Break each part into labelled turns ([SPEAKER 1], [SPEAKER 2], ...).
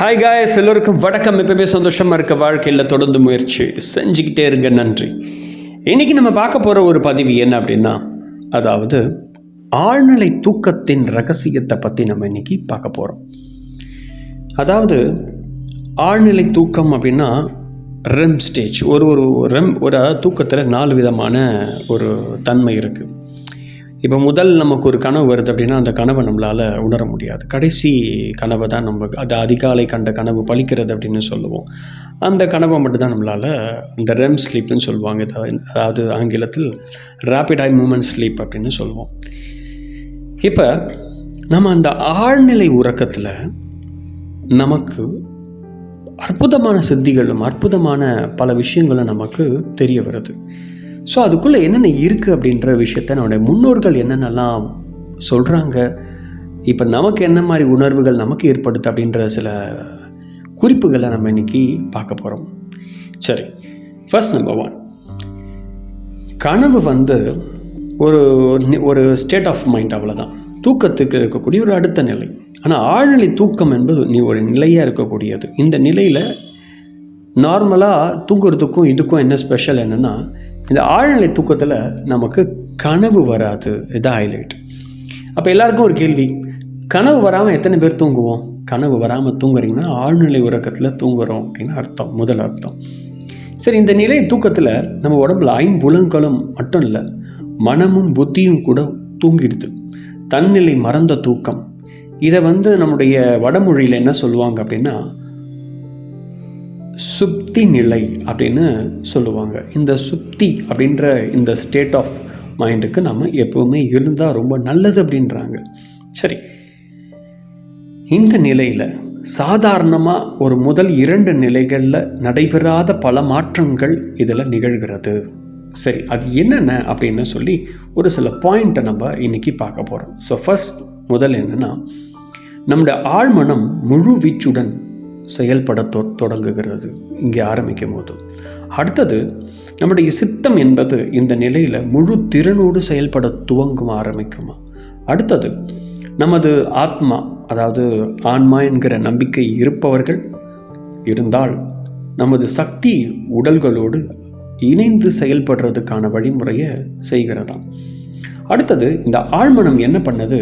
[SPEAKER 1] Hi guys எல்லோருக்கும் வணக்கம். எப்பவுமே சந்தோஷமாக இருக்க வாழ்க்கையில் தொடர்ந்து முயற்சி. செஞ்சுக்கிட்டே இருங்க நன்றி. இன்னைக்கு நம்ம பார்க்க போகிற ஒரு பதிவு என்ன அப்படின்னா அதாவது ஆழ்நிலை தூக்கத்தின் ரகசியத்தை பற்றி நம்ம இன்னைக்கு பார்க்க போகிறோம் அதாவது ஆழ்நிலை தூக்கம் அப்படின்னா ரெம் ஸ்டேஜ் ஒரு ஒரு ரெம் ஒரு தூக்கத்தில் நாலு விதமான ஒரு தன்மை இருக்குது இப்போ முதல் நமக்கு ஒரு கனவு வருது அப்படின்னா அந்த கனவை நம்மளால் உணர முடியாது. கடைசி கனவை தான் நம்ம அது அதிகாலை கண்ட கனவு பழிக்கிறது அப்படின்னு சொல்லுவோம். அந்த கனவை மட்டும்தான் நம்மளால் அந்த ரெம் ஸ்லீப்னு சொல்லுவாங்க. அதாவது ஆங்கிலத்தில் ரேப்பிட் ஐ மூமெண்ட் ஸ்லீப் அப்படின்னு சொல்லுவோம். இப்போ நம்ம அந்த ஆழ்நிலை உறக்கத்தில் நமக்கு அற்புதமான சித்திகளும் அற்புதமான பல விஷயங்களும் நமக்கு தெரிய வருது. ஸோ அதுக்குள்ளே என்னென்ன இருக்குது அப்படின்ற விஷயத்த நம்முடைய முன்னோர்கள் என்னென்னலாம் சொல்கிறாங்க இப்போ நமக்கு என்ன மாதிரி உணர்வுகள் நமக்கு ஏற்படுது அப்படின்ற சில குறிப்புகளை நம்ம இன்னைக்கு பார்க்க போகிறோம் சரி ஃபர்ஸ்ட் நம்பர் ஒன் கனவு வந்து ஒரு ஒரு ஸ்டேட் ஆஃப் மைண்ட் அவ்வளோதான் தூக்கத்துக்கு இருக்கக்கூடிய ஒரு அடுத்த நிலை. ஆனால் ஆழ்நிலை தூக்கம் என்பது நீ ஒரு நிலையாக இருக்கக்கூடியது. இந்த நிலையில் நார்மலாக தூங்குறதுக்கும் இதுக்கும் என்ன ஸ்பெஷல் என்னென்னா இந்த ஆழ்நிலை தூக்கத்தில் நமக்கு கனவு வராது. இதான் ஹைலைட் அப்போ எல்லாருக்கும் ஒரு கேள்வி. கனவு வராமல் எத்தனை பேர் தூங்குவோம்? கனவு வராமல் தூங்குறீங்கன்னா ஆழ்நிலை உறக்கத்தில் தூங்குறோம் அப்படின்னு அர்த்தம் முதல் அர்த்தம். சரி இந்த நிலை தூக்கத்தில் நம்ம உடம்புல ஐம்புலன்களும் மட்டும் இல்லை மனமும் புத்தியும் கூட தூங்கிடுது. தன்னிலை மறந்த தூக்கம். இதை வந்து நம்முடைய வடமொழியில் என்ன சொல்லுவாங்க அப்படின்னா சுப்தி நிலை அப்படின்னு சொல்லுவாங்க. இந்த சுப்தி அப்படின்ற இந்த ஸ்டேட் ஆஃப் மைண்டுக்கு நம்ம எப்பவுமே இருந்தால் ரொம்ப நல்லது அப்படின்றாங்க. சரி. இந்த நிலையில் சாதாரணமாக ஒரு முதல் இரண்டு நிலைகளில் நடைபெறாத பல மாற்றங்கள் இதில் நிகழ்கிறது. சரி அது என்னென்ன அப்படின்னு சொல்லி ஒரு சில பாயிண்ட்டை நம்ம இன்னைக்கு பார்க்க போகிறோம் ஸோ ஃபர்ஸ்ட் முதல் என்னென்னா நம்முடைய ஆழ்மனம் முழு வீச்சுடன் செயல்பட தொ தொடங்குகிறது. இங்கே ஆரம்பிக்கும் போது. அடுத்தது நம்முடைய சித்தம் என்பது இந்த நிலையில் முழு திறனோடு செயல்பட துவங்கும் ஆரம்பிக்குமா? அடுத்தது நமது ஆத்மா அதாவது ஆன்மா என்கிற நம்பிக்கை இருப்பவர்கள் இருந்தால் நமது சக்தி உடல்களோடு இணைந்து செயல்படுறதுக்கான வழிமுறையை செய்கிறதாம். அடுத்தது இந்த ஆழ்மனம் என்ன பண்ணுது?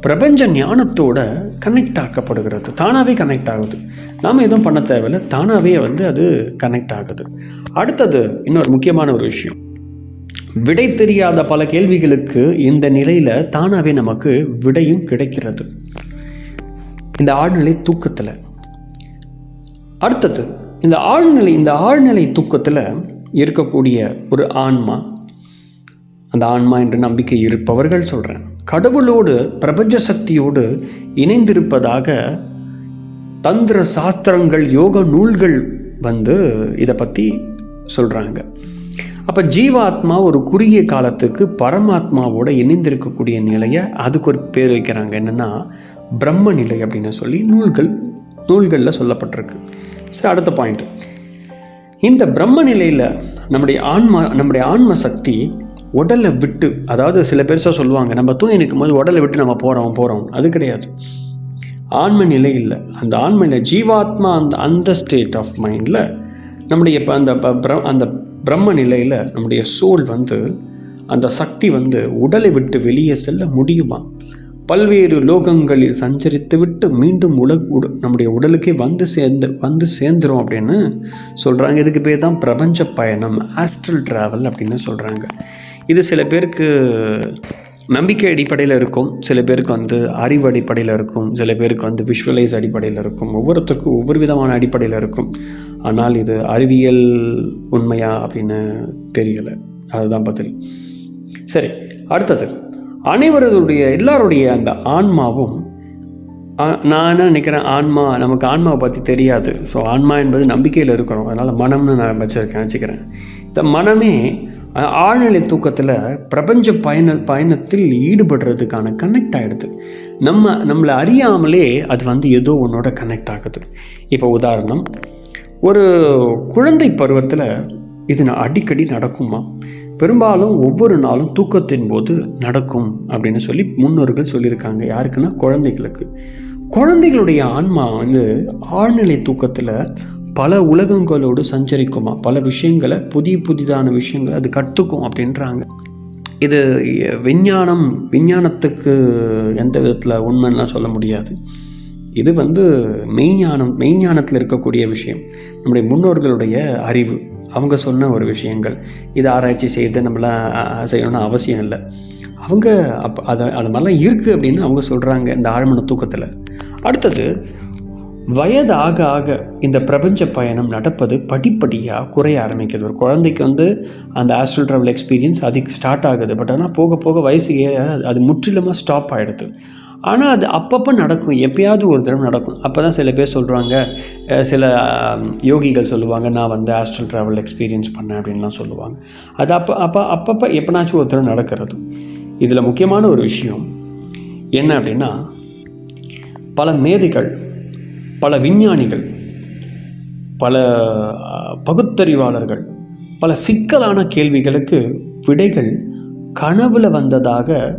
[SPEAKER 1] பிரபஞ்ச ஞானத்தோட கனெக்ட் ஆக்கப்படுகிறது. தானாகவே கனெக்ட் ஆகுது. நாம் எதுவும் பண்ண தேவையில்ல. தானாகவே வந்து அது கனெக்ட் ஆகுது. அடுத்தது இன்னொரு முக்கியமான ஒரு விஷயம். விடை தெரியாத பல கேள்விகளுக்கு இந்த நிலையில் தானாகவே நமக்கு விடையும் கிடைக்கிறது. இந்த ஆழ்நிலை தூக்கத்தில். அடுத்தது இந்த ஆழ்நிலை இந்த ஆழ்நிலை தூக்கத்தில் இருக்கக்கூடிய ஒரு ஆன்மா. அந்த ஆன்மா என்று நம்பிக்கை இருப்பவர்கள் சொல்கிறேன் கடவுளோடு பிரபஞ்ச சக்தியோடு இணைந்திருப்பதாக தந்திர சாஸ்திரங்கள் யோக நூல்கள் வந்து இதை பற்றி சொல்கிறாங்க அப்போ ஜீவாத்மா ஒரு குறுகிய காலத்துக்கு பரமாத்மாவோட இணைந்திருக்கக்கூடிய நிலையை அதுக்கு ஒரு பேர் வைக்கிறாங்க. என்னென்னா பிரம்ம நிலை அப்படின்னு சொல்லி நூல்கள் நூல்களில் சொல்லப்பட்டிருக்கு. சரி அடுத்த பாயிண்ட் இந்த பிரம்ம நிலையில் நம்முடைய ஆன்மா நம்முடைய ஆன்ம சக்தி உடலை விட்டு அதாவது சில பெருசாக சொல்லுவாங்க நம்ம தூங்கி நிற்கும் போது உடலை விட்டு நம்ம போகிறோம் போகிறோம் அது கிடையாது. ஆன்ம நிலை இல்லை. அந்த ஆன்ம நிலை ஜீவாத்மா அந்த அந்த ஸ்டேட் ஆஃப் மைண்டில் நம்முடைய இப்போ அந்த ப- அந்த பிரம்ம நிலையில் நம்முடைய சோல் வந்து அந்த சக்தி வந்து உடலை விட்டு வெளியே செல்ல முடியுமா? பல்வேறு லோகங்களில் சஞ்சரித்து விட்டு மீண்டும் உலக உட நம்முடைய உடலுக்கே வந்து சேர்ந்து வந்து சேர்ந்துரும் அப்படின்னு சொல்கிறாங்க இதுக்கு பேர் தான் பிரபஞ்ச பயணம் ஆஸ்ட்ரல் ட்ராவல் அப்படின்னு சொல்கிறாங்க இது சில பேருக்கு நம்பிக்கை அடிப்படையில் இருக்கும் சில பேருக்கு வந்து அறிவு அடிப்படையில் இருக்கும் சில பேருக்கு வந்து விஷுவலைஸ் அடிப்படையில் இருக்கும் ஒவ்வொருத்தருக்கும் ஒவ்வொரு விதமான அடிப்படையில் இருக்கும். ஆனால் இது அறிவியல் உண்மையா அப்படின்னு தெரியலை. அதுதான் பதில். சரி அடுத்தது. அனைவருடைய எல்லாருடைய அந்த ஆன்மாவும் நான் என்ன நினைக்கிறேன் ஆன்மா நமக்கு ஆன்மாவை பற்றி தெரியாது. ஸோ ஆன்மா என்பது நம்பிக்கையில் இருக்கிறோம். அதனால் மனம்னு நான் வச்சுருக்கேன் வச்சுக்கிறேன். இந்த மனமே ஆழ்நிலை தூக்கத்தில் பிரபஞ்ச பயண பயணத்தில் ஈடுபடுறதுக்கான கனெக்ட் ஆகிடுது நம்ம நம்மளை அறியாமலே அது வந்து ஏதோ ஒன்றோட கனெக்ட் ஆகுது. இப்போ உதாரணம் ஒரு குழந்தை பருவத்தில் இது அடிக்கடி நடக்குமா? பெரும்பாலும் ஒவ்வொரு நாளும் தூக்கத்தின் போது நடக்கும் அப்படின்னு சொல்லி முன்னோர்கள் சொல்லியிருக்காங்க. யாருக்குன்னா குழந்தைகளுக்கு. குழந்தைகளுடைய ஆன்மா வந்து ஆழ்நிலை தூக்கத்தில் பல உலகங்களோடு சஞ்சரிக்குமா? பல விஷயங்களை புதிய புதிதான விஷயங்களை அது கற்றுக்கும் அப்படின்றாங்க. இது விஞ்ஞானம் விஞ்ஞானத்துக்கு எந்த விதத்தில் உண்மைன்னா சொல்ல முடியாது. இது வந்து மெய்ஞானம் மெய்ஞானத்தில் இருக்கக்கூடிய விஷயம். நம்முடைய முன்னோர்களுடைய அறிவு. அவங்க சொன்ன ஒரு விஷயங்கள். இது ஆராய்ச்சி செய்து நம்மளாம் செய்யணும்னு அவசியம் இல்லை. அவங்க அப் அதை அது மாதிரிலாம் இருக்குது அப்படின்னு அவங்க சொல்கிறாங்க இந்த ஆழ்மன தூக்கத்தில். அடுத்தது வயது ஆக ஆக இந்த பிரபஞ்ச பயணம் நடப்பது படிப்படியாக குறைய ஆரம்பிக்குது. ஒரு குழந்தைக்கு வந்து அந்த ஆஸ்ட்ரல் ட்ராவல் எக்ஸ்பீரியன்ஸ் அதுக்கு ஸ்டார்ட் ஆகுது. பட் ஆனால் போக போக வயசு ஏற அது முற்றிலுமாக ஸ்டாப் ஆகிடுது ஆனால் அது அப்பப்போ நடக்கும். எப்பயாவது ஒரு தடவை நடக்கும். அப்போ தான் சில பேர் சொல்கிறாங்க சில யோகிகள் சொல்லுவாங்க நான் வந்து ஆஸ்ட்ரல் ட்ராவல் எக்ஸ்பீரியன்ஸ் பண்ணேன் அப்படின்லாம் சொல்லுவாங்க. அது அப்போ அப்போ அப்பப்போ எப்போனாச்சும் ஒரு தடவை நடக்கிறது. இதில் முக்கியமான ஒரு விஷயம். என்ன அப்படின்னா பல மேதைகள் பல விஞ்ஞானிகள் பல பகுத்தறிவாளர்கள் பல சிக்கலான கேள்விகளுக்கு விடைகள் கனவுல வந்ததாக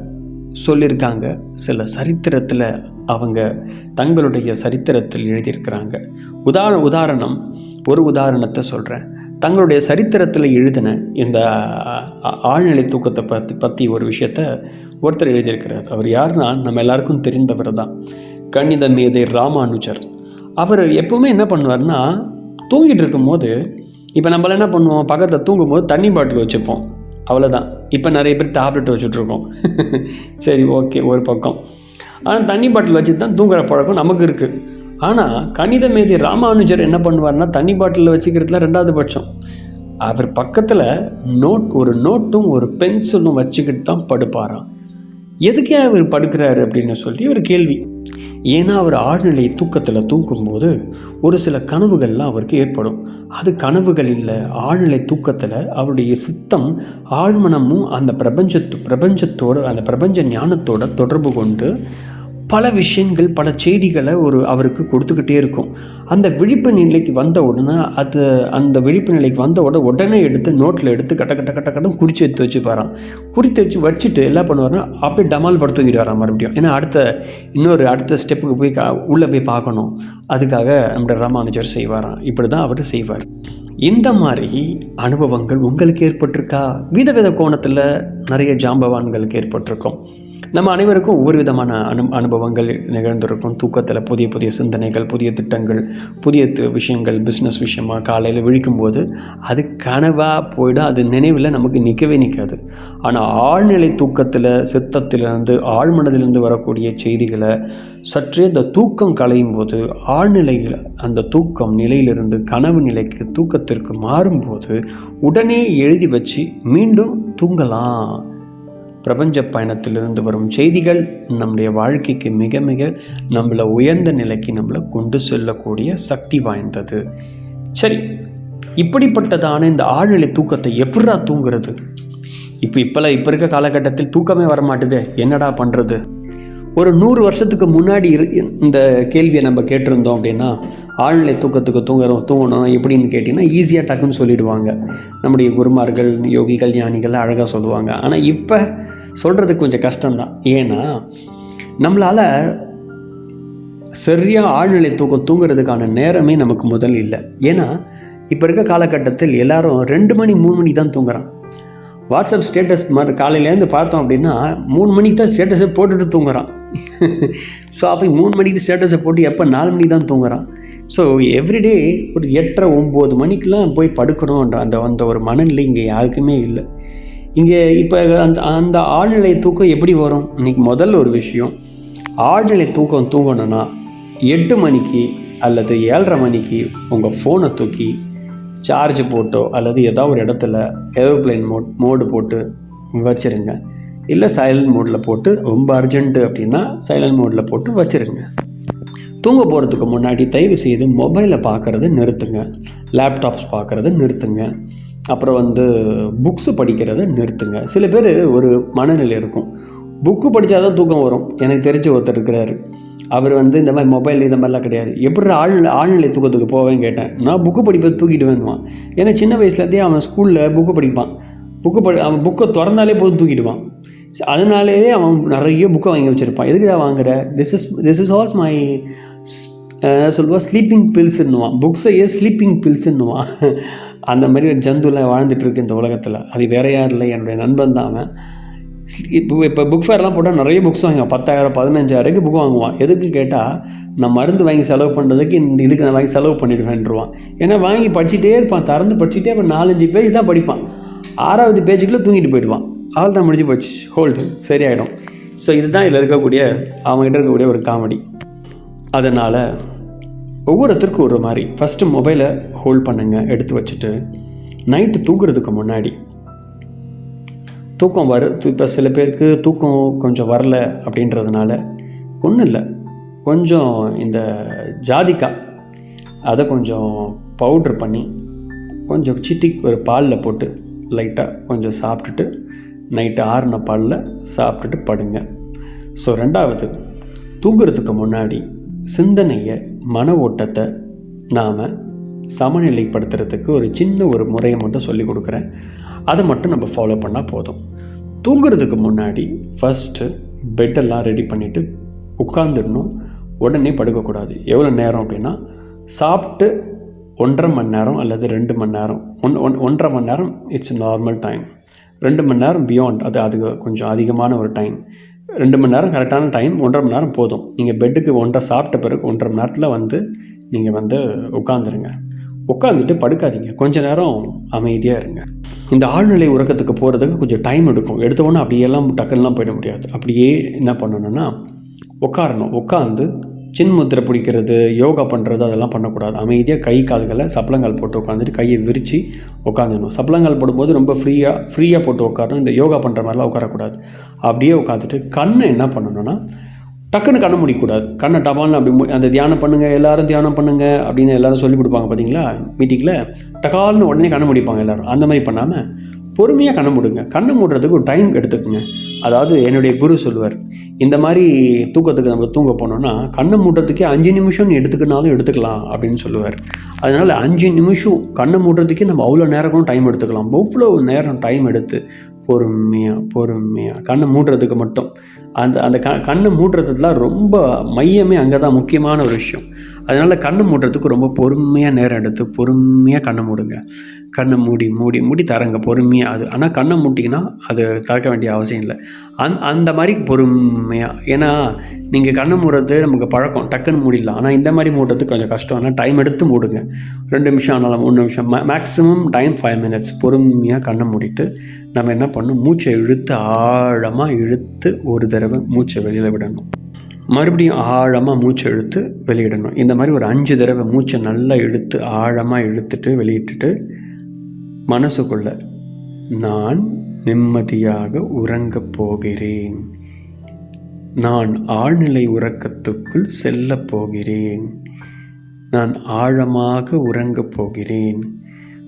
[SPEAKER 1] சொல்லியிருக்காங்க சில சரித்திரத்தில் அவங்க தங்களுடைய சரித்திரத்தில் எழுதியிருக்கிறாங்க. உதாரண உதாரணம் ஒரு உதாரணத்தை சொல்கிறேன் தங்களுடைய சரித்திரத்தில் எழுதின இந்த ஆழ்நிலை தூக்கத்தை பற்றி பற்றி ஒரு விஷயத்த ஒருத்தர் எழுதியிருக்கிறார். அவர் யாருன்னா நம்ம எல்லாருக்கும் தெரிந்தவர் தான். கணித மேதை ராமானுஜர். அவர் எப்போவுமே என்ன பண்ணுவார்னா தூங்கிட்டு இருக்கும்போது இப்போ நம்மள என்ன பண்ணுவோம்? பக்கத்தில் தூங்கும்போது தண்ணி பாட்டில் வச்சுப்போம். அவ்வளோதான் இப்போ நிறைய பேர் டேப்லெட் வச்சுட்ருக்கோம் சரி ஓகே ஒரு பக்கம். ஆனால் தண்ணி பாட்டில் வச்சு தான் தூங்குற பழக்கம் நமக்கு இருக்குது ஆனால் கணித மேதி ராமானுஜர் என்ன பண்ணுவார்னா தண்ணி பாட்டிலில் வச்சுக்கிறதுல ரெண்டாவது பட்சம். அவர் பக்கத்தில் நோட் ஒரு நோட்டும் ஒரு பென்சிலும் வச்சுக்கிட்டு தான் படுப்பாராம். எதுக்கே அவர் படுக்கிறாரு அப்படின்னு சொல்லி ஒரு கேள்வி. ஏன்னா அவர் ஆழ்நிலை தூக்கத்தில் தூங்கும்போது ஒரு சில கனவுகள்லாம் அவருக்கு ஏற்படும். அது கனவுகள் இல்லை ஆழ்நிலை தூக்கத்தில் அவருடைய சித்தம் ஆழ்மனமும் அந்த பிரபஞ்சத்து பிரபஞ்சத்தோடு அந்த பிரபஞ்ச ஞானத்தோட தொடர்பு கொண்டு பல விஷயங்கள் பல செய்திகளை ஒரு அவருக்கு கொடுத்துக்கிட்டே இருக்கும். அந்த விழிப்பு நிலைக்கு வந்த உடனே அது அந்த விழிப்பு நிலைக்கு வந்த உடனே உடனே எடுத்து நோட்டில் எடுத்து கட்ட கட்ட கட்ட கட்டம் குறித்து எடுத்து வச்சு குறித்து வச்சு வச்சுட்டு என்ன பண்ணுவார்னா அப்படியே டமால் படுத்து தூங்கிட்டு வரான் மறுபடியும். ஏன்னா அடுத்த இன்னொரு அடுத்த ஸ்டெப்புக்கு போய் உள்ளே போய் பார்க்கணும். அதுக்காக நம்முடைய ராமானுஜர் செய்வாராம். இப்படி தான் அவர் செய்வார். இந்த மாதிரி அனுபவங்கள் உங்களுக்கு ஏற்பட்டிருக்கா? விதவித கோணத்தில் நிறைய ஜாம்பவான்களுக்கு ஏற்பட்டிருக்கும். நம்ம அனைவருக்கும் ஒவ்வொரு விதமான அனு அனுபவங்கள் நிகழ்ந்திருக்கும். தூக்கத்தில் புதிய புதிய சிந்தனைகள் புதிய திட்டங்கள் புதிய விஷயங்கள் பிஸ்னஸ் விஷயமாக காலையில் விழிக்கும்போது அது கனவாக போயிடும். அது நினைவில் நமக்கு நிற்கவே நிற்காது ஆனால் ஆழ்நிலை தூக்கத்தில் சித்தத்திலிருந்து ஆழ்மனதிலிருந்து வரக்கூடிய செய்திகளை சற்றே இந்த தூக்கம் களையும் போது ஆழ்நிலையில் அந்த தூக்கம் நிலையிலிருந்து கனவு நிலைக்கு தூக்கத்திற்கு மாறும்போது உடனே எழுதி வச்சு மீண்டும் தூங்கலாம். பிரபஞ்ச பயணத்திலிருந்து வரும் செய்திகள் நம்முடைய வாழ்க்கைக்கு மிக மிக நம்மளை உயர்ந்த நிலைக்கு நம்மளை கொண்டு செல்லக்கூடிய சக்தி வாய்ந்தது. சரி இப்படிப்பட்டதான இந்த ஆழ்நிலை தூக்கத்தை எப்படா தூங்குறது? இப்போ இப்போல்லாம் இப்போ இருக்க காலகட்டத்தில் தூக்கமே வரமாட்டுது என்னடா பண்ணுறது ஒரு நூறு வருஷத்துக்கு முன்னாடி இரு இந்த கேள்வியை நம்ம கேட்டிருந்தோம் அப்படின்னா ஆழ்நிலை தூக்கத்துக்கு தூங்குறோம் தூங்கணும் எப்படின்னு கேட்டிங்கன்னா ஈஸியாக டக்குன்னு சொல்லிடுவாங்க. நம்முடைய குருமார்கள் யோகிகள் ஞானிகள் அழகாக சொல்லுவாங்க. ஆனால் இப்போ சொல்கிறதுக்கு கொஞ்சம் கஷ்டம்தான். ஏன்னா நம்மளால் சரியாக ஆழ்நிலை தூக்கம் தூங்குறதுக்கான நேரமே நமக்கு முதல் இல்லை. ஏன்னா இப்போ இருக்க காலகட்டத்தில் எல்லாரும் ரெண்டு மணி மூணு மணி தான் தூங்குறான். வாட்ஸ்அப் ஸ்டேட்டஸ் மாதிரி காலையிலேருந்து பார்த்தோம் அப்படின்னா மூணு மணிக்கு தான் ஸ்டேட்டஸை போட்டுட்டு தூங்குறான். ஸோ அப்போ மூணு மணிக்கு ஸ்டேட்டஸை போட்டு எப்போ நாலு மணிக்கு தான் தூங்குறான்? ஸோ எவ்ரிடே ஒரு எட்டரை ஒம்பது மணிக்கெலாம் போய் படுக்கணுன்ற அந்த அந்த ஒரு மனநிலை இங்கே யாருக்குமே இல்லை. இங்கே இப்போ அந்த அந்த ஆழ்நிலை தூக்கம் எப்படி வரும்? இன்றைக்கி முதல்ல ஒரு விஷயம் ஆழ்நிலை தூக்கம் தூங்கணுன்னா எட்டு மணிக்கு அல்லது ஏழரை மணிக்கு உங்கள் ஃபோனை தூக்கி சார்ஜ் போட்டோ அல்லது ஏதாவது ஒரு இடத்துல ஏரோப்ளைன் மோட் மோடு போட்டு வச்சுருங்க. இல்லை சைலண்ட் மோடில் போட்டு ரொம்ப அர்ஜென்ட்டு அப்படின்னா சைலண்ட் மோடில் போட்டு வச்சுருங்க. தூங்க போகிறதுக்கு முன்னாடி தயவு செய்து மொபைலை பார்க்குறத நிறுத்துங்க. லேப்டாப்ஸ் பார்க்குறது நிறுத்துங்க. அப்புறம் வந்து புக்ஸு படிக்கிறத நிறுத்துங்க. சில பேர் ஒரு மனநிலை இருக்கும். புக்கு படித்தா தான் தூக்கம் வரும். எனக்கு தெரிஞ்ச ஒருத்தர் இருக்கிறாரு. அவர் வந்து இந்த மாதிரி மொபைல் இந்த மாதிரிலாம் கிடையாது. எப்படி ஆள் ஆழ்நிலை தூக்கத்துக்கு போவேன்னு கேட்டேன். நான் புக்கு படிப்பது தூக்கிட்டு வேணுவான் ஏன்னா சின்ன வயசுலேருந்தே அவன் ஸ்கூலில் புக்கு படிப்பான். புக்கு படி அவன் புக்கை திறந்தாலே போதும் தூக்கிடுவான். அதனாலேயே அவன் நிறைய புக்கை வாங்கி வச்சுருப்பான். எதுக்குடா வாங்குற? திஸ் இஸ் திஸ் இஸ் ஆல்ஸ் மை சொல்லுவா? ஸ்லீப்பிங் பில்ஸ்ன்னுவான் புக்ஸையே ஸ்லீப்பிங் பில்ஸ்ன்னுவான் அந்த மாதிரி ஒரு ஜந்துலாம் வாழ்ந்துட்டு இருக்கு இந்த உலகத்தில். அது வேற யாரும் இல்லை. என்னுடைய நண்பன் தான் அவன். இப்போ இப்போ புக் ஃபேர்லாம் போட்டால் நிறைய புக்ஸ் வாங்குவான். பத்தாயிரம் பதினஞ்சாயிரக்கு புக் வாங்குவான். எதுக்கு கேட்டால் நான் மருந்து வாங்கி செலவு பண்ணுறதுக்கு இந்த இதுக்கு நான் வாங்கி செலவு பண்ணிடுவேன்ருவான். ஏன்னா வாங்கி படிச்சுட்டே இருப்பான். திறந்து படிச்சுட்டே அவன் நாலஞ்சு பேஜ் தான் படிப்பான். ஆறாவது பேஜுக்குள்ளே தூங்கிட்டு போயிடுவான். அவள் தான் முடிஞ்சு போச்சு. ஹோல்டு சரியாயிடும். ஸோ இதுதான் இதில் இருக்கக்கூடிய அவங்ககிட்ட இருக்கக்கூடிய ஒரு காமெடி அதனால் ஒவ்வொருத்தருக்கும் ஒரு மாதிரி. ஃபஸ்ட்டு மொபைலை ஹோல்ட் பண்ணுங்கள் எடுத்து வச்சுட்டு நைட்டு தூங்குறதுக்கு முன்னாடி தூக்கம் வரு இப்போ சில பேருக்கு தூக்கம் கொஞ்சம் வரல அப்படின்றதுனால ஒன்றும் இல்லை. கொஞ்சம் இந்த ஜாதிக்காய் அதை கொஞ்சம் பவுட்ரு பண்ணி கொஞ்சம் சிட்டி ஒரு பாலில் போட்டு லைட்டாக கொஞ்சம் சாப்பிட்டுட்டு நைட்டு ஆறின பாலில் சாப்பிட்டுட்டு படுங்க. ஸோ ரெண்டாவது தூங்குறதுக்கு முன்னாடி சிந்தனையை மன ஓட்டத்தை நாம் சமநிலைப்படுத்துறதுக்கு ஒரு சின்ன ஒரு முறையை மட்டும் சொல்லி கொடுக்குறேன். அதை மட்டும் நம்ம ஃபாலோ பண்ணால் போதும். தூங்குறதுக்கு முன்னாடி ஃபஸ்ட்டு பெட்டெல்லாம் ரெடி பண்ணிவிட்டு உட்காந்துடணும் உடனே படுக்கக்கூடாது. எவ்வளோ நேரம் அப்படின்னா சாப்பிட்டு ஒன்றரை மணி நேரம் அல்லது ரெண்டு மணி நேரம். ஒன் ஒன் ஒன்றரை மணி நேரம் இட்ஸ் நார்மல் டைம் ரெண்டு மணி நேரம் பியாண்ட் அது அது கொஞ்சம் அதிகமான ஒரு டைம் ரெண்டு மணி நேரம் கரெக்டான டைம் ஒன்றரை மணி நேரம் போதும். நீங்கள் பெட்டுக்கு ஒன்றரை சாப்பிட்ட பிறகு ஒன்றரை மணி நேரத்தில் வந்து நீங்கள் வந்து உட்காந்துருங்க உட்காந்துட்டு படுக்காதீங்க. கொஞ்ச நேரம் அமைதியாக இருங்க. இந்த ஆழ்நிலை உறக்கத்துக்கு போகிறதுக்கு கொஞ்சம் டைம் எடுக்கும். எடுத்தவொன்னே அப்படியெல்லாம் டக்குன்னெலாம் போயிட முடியாது. அப்படியே என்ன பண்ணணும்னா உட்காரணும். உட்காந்து சின் முத்திரை பிடிக்கிறது யோகா பண்ணுறது அதெல்லாம் பண்ணக்கூடாது. அமைதியாக கை கால்களை சப்பளங்கால் போட்டு உட்காந்துட்டு கையை விரித்து உட்காந்துடணும் சப்பளங்கால் போடும்போது ரொம்ப ஃப்ரீயாக ஃப்ரீயாக போட்டு உட்காரணும். இந்த யோகா பண்ணுற மாதிரிலாம் உட்காரக்கூடாது. அப்படியே உட்காந்துட்டு கண்ணை என்ன பண்ணணும்னா டக்குன்னு கண்ணை முடிக்கூடாது. கண்ணை டபால்னு அப்படி மு- அந்த தியானம் பண்ணுங்கள் எல்லாரும் தியானம் பண்ணுங்கள் அப்படின்னு எல்லாரும் சொல்லி கொடுப்பாங்க பார்த்தீங்களா? மீட்டிங்கில் டக்கால்னு உடனே கண்ணை முடிப்பாங்க எல்லோரும். அந்த மாதிரி பண்ணாமல் பொறுமையாக கண்ணை மூடுங்க. கண்ணை மூடுறதுக்கு ஒரு டைம் எடுத்துக்கோங்க. அதாவது என்னுடைய குரு சொல்லுவார் இந்த மாதிரி தூக்கத்துக்கு நம்ம தூங்க போனோம்னா கண்ணை மூடுறதுக்கே அஞ்சு நிமிஷம் நீ எடுத்துக்கினாலும் எடுத்துக்கலாம் அப்படின்னு சொல்லுவார். அதனால் அஞ்சு நிமிஷம் கண்ணை மூடுறதுக்கே நம்ம அவ்வளோ நேரம் டைம் எடுத்துக்கலாம். அவ்வளோ நேரம் டைம் எடுத்து பொறுமையாக பொறுமையாக கண்ணை மூடுறதுக்கு மட்டும். அந்த அந்த க கண்ணை மூடுறதுலாம் ரொம்ப மையமே அங்கே தான் முக்கியமான ஒரு விஷயம். அதனால் கண் மூடுறதுக்கு ரொம்ப பொறுமையாக நேரம் எடுத்து பொறுமையாக கண்ணை மூடுங்க. கண்ணை மூடி மூடி மூடி தரங்க பொறுமையாக அது. ஆனால் கண்ணை மூட்டிங்கன்னா அது திறக்க வேண்டிய அவசியம் இல்லை. அந் அந்த மாதிரி பொறுமையாக ஏன்னா நீங்கள் கண்ணை மூடுறது நமக்கு பழக்கம். டக்குன்னு மூடிடலாம். ஆனால் இந்த மாதிரி மூடுறது கொஞ்சம் கஷ்டம். ஆனால் டைம் எடுத்து மூடுங்க. ரெண்டு நிமிஷம் ஆனாலும் மூணு நிமிஷம். மேக்ஸிமம் டைம் ஃபைவ் மினிட்ஸ் பொறுமையாக கண்ணை மூடிட்டு நம்ம என்ன பண்ணணும்? மூச்சை இழுத்து ஆழமாக இழுத்து ஒரு தடவை மூச்சை வெளியில் விடணும். மறுபடியும் ஆழமாக மூச்சை இழுத்து வெளியிடணும். இந்த மாதிரி ஒரு அஞ்சு தடவை மூச்சை நல்லா இழுத்து ஆழமாக இழுத்துட்டு வெளியிட்டுட்டு மனசுக்குள்ள நான் நிம்மதியாக உறங்கப் போகிறேன். நான் ஆழ்நிலை உறக்கத்துக்குள் செல்லப் போகிறேன். நான் ஆழமாக உறங்கப் போகிறேன்.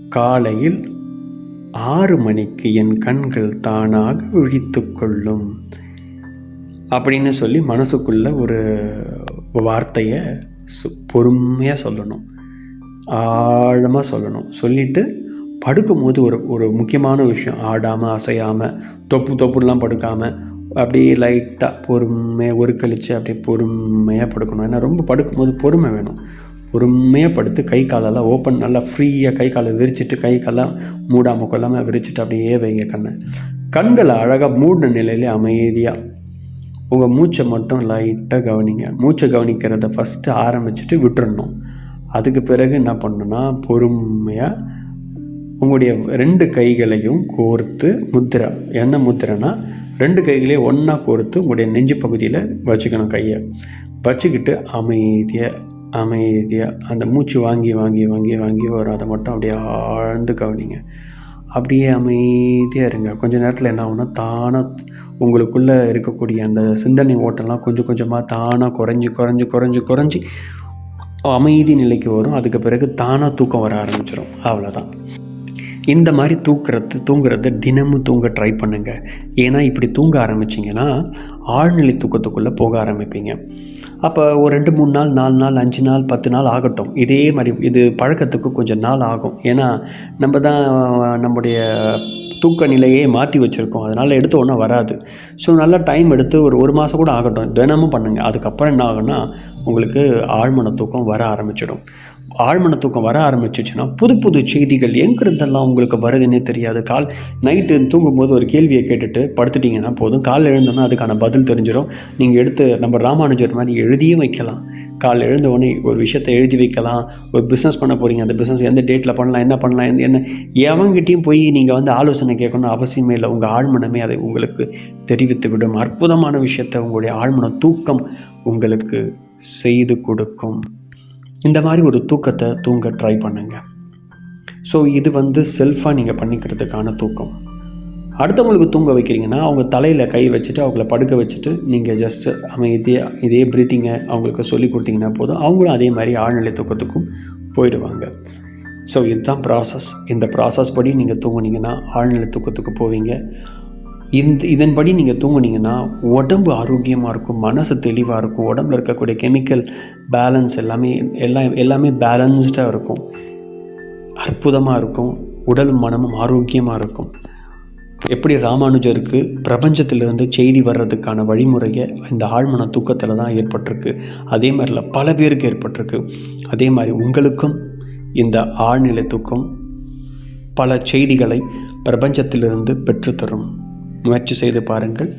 [SPEAKER 1] காலையில் ஆறு மணிக்கு என் கண்கள் தானாக விழித்து கொள்ளும். அப்படின்னு சொல்லி மனசுக்குள்ள ஒரு வார்த்தையை சு- பொறுமையாக சொல்லணும். ஆழமாக சொல்லணும். சொல்லிவிட்டு படுக்கும்போது ஒரு ஒரு முக்கியமான விஷயம். ஆடாமல் அசையாமல் தொப்பு தொப்புலாம் படுக்காமல் அப்படியே லைட்டாக பொறுமையாக ஒரு கழித்து அப்படியே பொறுமையாக படுக்கணும். ஏன்னா ரொம்ப படுக்கும்போது பொறுமை வேணும். பொறுமையாக படுத்து கை காலெல்லாம் ஓப்பன் நல்லா ஃப்ரீயாக கை காலை விரிச்சிட்டு கை காலெல்லாம் மூடாமல் கொள்ளாமல் விரிச்சிட்டு அப்படியே வைங்க கண்ணை. கண்களை அழகாக மூடின நிலையிலே அமைதியாக உங்கள் மூச்சை மட்டும் லைட்டாக கவனிங்க. மூச்சை கவனிக்கிறத ஃபஸ்ட்டு ஆரம்பிச்சுட்டு விட்டுறணும். அதுக்கு பிறகு என்ன பண்ணணும்னா பொறுமையாக உங்களுடைய ரெண்டு கைகளையும் கோர்த்து முத்திரை என்ன முத்திரைனா ரெண்டு கைகளையும் ஒன்றா கோர்த்து உங்களுடைய நெஞ்சு பகுதியில் வச்சுக்கணும் கையை. வச்சுக்கிட்டு அமைதியாக அமைதியாக அந்த மூச்சு வாங்கி வாங்கி வாங்கி வாங்கி வரும். அதை மட்டும் அப்படியே ஆழ்ந்து கவனிங்க. அப்படியே அமைதியாக இருங்க. கொஞ்ச நேரத்தில் என்ன ஆகும்னா தானாக உங்களுக்குள்ளே இருக்கக்கூடிய அந்த சிந்தனை ஓட்டம்லாம் கொஞ்சம் கொஞ்சமாக தானாக குறைஞ்சி குறைஞ்சி குறைஞ்சி குறைஞ்சி அமைதி நிலைக்கு வரும். அதுக்கு பிறகு தானாக தூக்கம் வர ஆரம்பிச்சிடும் அவ்வளோதான் இந்த மாதிரி தூக்குறது தூங்குறத தினமும் தூங்க ட்ரை பண்ணுங்கள் ஏன்னா இப்படி தூங்க ஆரம்பிச்சிங்கன்னா ஆழ்நிலை தூக்கத்துக்குள்ளே போக ஆரம்பிப்பீங்க. அப்போ ஒரு ரெண்டு மூணு நாள் நாலு நாள் அஞ்சு நாள் பத்து நாள் ஆகட்டும். இதே மாதிரி இது பழக்கத்துக்கு கொஞ்சம் நாள் ஆகும். ஏன்னா நம்ம தான் நம்முடைய தூக்க நிலையே மாற்றி வச்சுருக்கோம். அதனால் எடுத்த உடனே வராது. ஸோ நல்லா டைம் எடுத்து ஒரு ஒரு மாதம் கூட ஆகட்டும். தினமும் பண்ணுங்கள் அதுக்கப்புறம் என்ன ஆகுன்னா உங்களுக்கு ஆழ்மன தூக்கம் வர ஆரம்பிச்சிடும். ஆழ்மன தூக்கம் வர ஆரம்பிச்சிச்சுன்னா புது புது செய்திகள் எங்கிருந்தெல்லாம் உங்களுக்கு வருதுன்னே தெரியாது. கால் நைட்டு தூங்கும்போது ஒரு கேள்வியை கேட்டுட்டு படுத்துட்டிங்கன்னா போதும். காலைல எழுந்தோன்னா அதுக்கான பதில் தெரிஞ்சிடும் நீங்கள் எடுத்து நம்ம ராமானுஜர் மாதிரி எழுதியும் வைக்கலாம். காலைல எழுந்த உடனே ஒரு விஷயத்தை எழுதி வைக்கலாம். ஒரு பிஸ்னஸ் பண்ண போகிறீங்க அந்த பிஸ்னஸ் எந்த டேட்டில் பண்ணலாம் என்ன பண்ணலாம் எந்த என்ன. எவங்கிட்டையும் போய் நீங்கள் வந்து ஆலோசனை கேட்கணும் அவசியமே இல்லை. உங்கள் ஆழ்மனமே அதை உங்களுக்கு தெரிவித்து விடும். அற்புதமான விஷயத்தை உங்களுடைய ஆழ்மன தூக்கம் உங்களுக்கு செய்து கொடுக்கும். இந்த மாதிரி ஒரு தூக்கத்தை தூங்க ட்ரை பண்ணுங்க. ஸோ இது வந்து செல்ஃபாக நீங்கள் பண்ணிக்கிறதுக்கான தூக்கம். அடுத்தவங்களுக்கு தூங்க வைக்கிறீங்கன்னா அவங்க தலையில் கை வச்சுட்டு அவங்கள படுக்க வச்சுட்டு நீங்கள் ஜஸ்ட்டு அமைதியாக இதே ப்ரீத்திங்கை அவங்களுக்கு சொல்லி கொடுத்தீங்கன்னா போதும். அவங்களும் அதே மாதிரி ஆழ்நிலை தூக்கத்துக்கும் போயிடுவாங்க. ஸோ இதுதான் ப்ராசஸ் இந்த ப்ராசஸ் படி நீங்கள் தூங்குனீங்கன்னா ஆழ்நிலை தூக்கத்துக்கு போவீங்க. இந்த இதன்படி நீங்கள் தூங்குனீங்கன்னா உடம்பு ஆரோக்கியமாக இருக்கும் மனசு தெளிவாக இருக்கும் உடம்புல இருக்கக்கூடிய கெமிக்கல் பேலன்ஸ் எல்லாமே எல்லா எல்லாமே பேலன்ஸ்டாக இருக்கும். அற்புதமாக இருக்கும் உடல் மனமும் ஆரோக்கியமாக இருக்கும். எப்படி ராமானுஜருக்கு பிரபஞ்சத்திலிருந்து செய்தி வர்றதுக்கான வழிமுறையை இந்த ஆழ்மன தூக்கத்தில் தான் ஏற்பட்டிருக்கு அதே மாதிரில பல பேருக்கு ஏற்பட்டிருக்கு. அதே மாதிரி உங்களுக்கும் இந்த ஆழ்நிலை தூக்கம் பல செய்திகளை பிரபஞ்சத்திலிருந்து பெற்றுத்தரும். முயற்சி செய்து பாருங்கள்.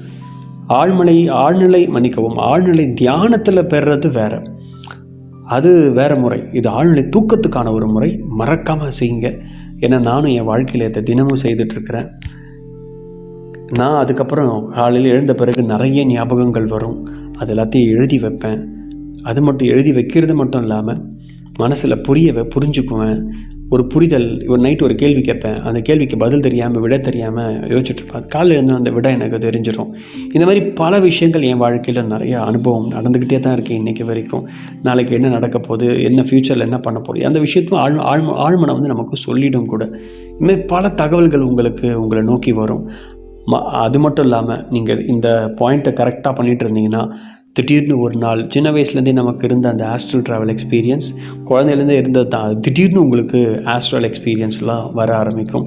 [SPEAKER 1] ஆழ்மனை ஆழ்நிலை மன்னிக்கவும். ஆழ்நிலை தியானத்தில் பெறுறது வேற. அது வேற முறை. இது ஆழ்நிலை தூக்கத்துக்கான ஒரு முறை. மறக்காமல் செய்யுங்க. ஏன்னா நானும் என் வாழ்க்கையில் இதை தினமும் செய்துட்ருக்கிறேன். நான் அதுக்கப்புறம் காலையில் எழுந்த பிறகு நிறைய ஞாபகங்கள் வரும். அது எல்லாத்தையும் எழுதி வைப்பேன். அது மட்டும் எழுதி வைக்கிறது மட்டும் இல்லாமல் மனசில் புரியவை புரிஞ்சுக்குவேன். ஒரு புரிதல் ஒரு நைட் ஒரு கேள்வி கேட்பேன். அந்த கேள்விக்கு பதில் தெரியாமல் விட தெரியாமல் யோசிச்சுட்ருப்பேன் காலையில் இருந்து அந்த விட எனக்கு தெரிஞ்சிடும் இந்த மாதிரி பல விஷயங்கள் என் வாழ்க்கையில் நிறைய அனுபவம் நடந்துக்கிட்டே தான் இருக்குது இன்றைக்கி வரைக்கும். நாளைக்கு என்ன நடக்க போகுது என்ன ஃப்யூச்சரில் என்ன பண்ண போகுது அந்த விஷயத்தையும் ஆழ் ஆழ்ம ஆழ்மனை வந்து நமக்கு சொல்லிடும் கூட. இதுமாதிரி பல தகவல்கள் உங்களுக்கு உங்களை நோக்கி வரும். ம அது மட்டும் இல்லாமல் நீங்கள் இந்த பாயிண்ட்டை கரெக்டாக பண்ணிகிட்டு இருந்தீங்கன்னா திடீர்னு ஒரு நாள் சின்ன வயசுலேருந்தே நமக்கு இருந்த அந்த ஆஸ்ட்ரல் ட்ராவல் எக்ஸ்பீரியன்ஸ் குழந்தையிலேருந்தே இருந்தது தான். திடீர்னு உங்களுக்கு ஆஸ்ட்ரல் எக்ஸ்பீரியன்ஸ்லாம் வர ஆரம்பிக்கும்.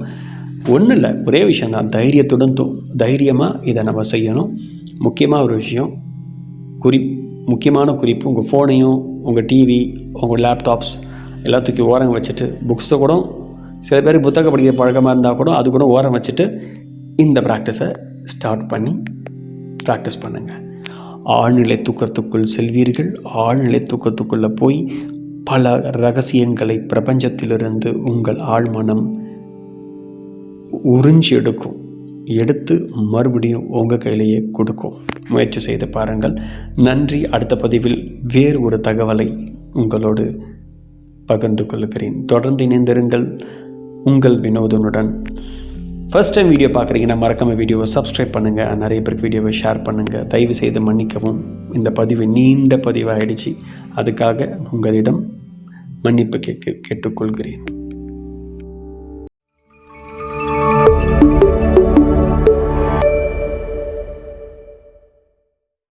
[SPEAKER 1] ஒன்றும் இல்லை ஒரே விஷயந்தான் தைரியத்துடன் தோ தைரியமாக இதை நம்ம செய்யணும். முக்கியமாக ஒரு விஷயம் குறி முக்கியமான குறிப்பு உங்கள் ஃபோனையும் உங்கள் டிவி உங்கள் லேப்டாப்ஸ் எல்லாத்துக்கும் ஓரம் வச்சுட்டு புக்ஸை கூட சில பேர் புத்தகம் படிக்கிற பழக்கமாக இருந்தால் கூட அது கூட ஓரம் வச்சுட்டு இந்த ப்ராக்டிஸை ஸ்டார்ட் பண்ணி ப்ராக்டிஸ் பண்ணுங்கள் ஆழ்நிலை தூக்கத்துக்குள் செல்வீர்கள். ஆழ்நிலை தூக்கத்துக்குள்ளே போய் பல ரகசியங்களை பிரபஞ்சத்திலிருந்து உங்கள் ஆழ்மனம் உறிஞ்சி எடுக்கும். எடுத்து மறுபடியும் உங்கள் கையிலேயே கொடுக்கும். முயற்சி செய்து பாருங்கள். நன்றி. அடுத்த பதிவில் வேறு ஒரு தகவலை உங்களோடு பகிர்ந்து கொள்கிறேன். தொடர்ந்து இணைந்திருங்கள். உங்கள் வினோதனுடன். ஃபர்ஸ்ட் டைம் வீடியோ பார்க்குறீங்கன்னா மறக்காமல் வீடியோவை சப்ஸ்கிரைப் பண்ணுங்கள் நிறைய பேருக்கு வீடியோவை ஷேர் பண்ணுங்கள் தயவு செய்து மன்னிக்கவும். இந்த பதிவு நீண்ட பதிவாகிடுச்சு அதுக்காக உங்களிடம் மன்னிப்பு கேட்க கேட்டுக்கொள்கிறேன்.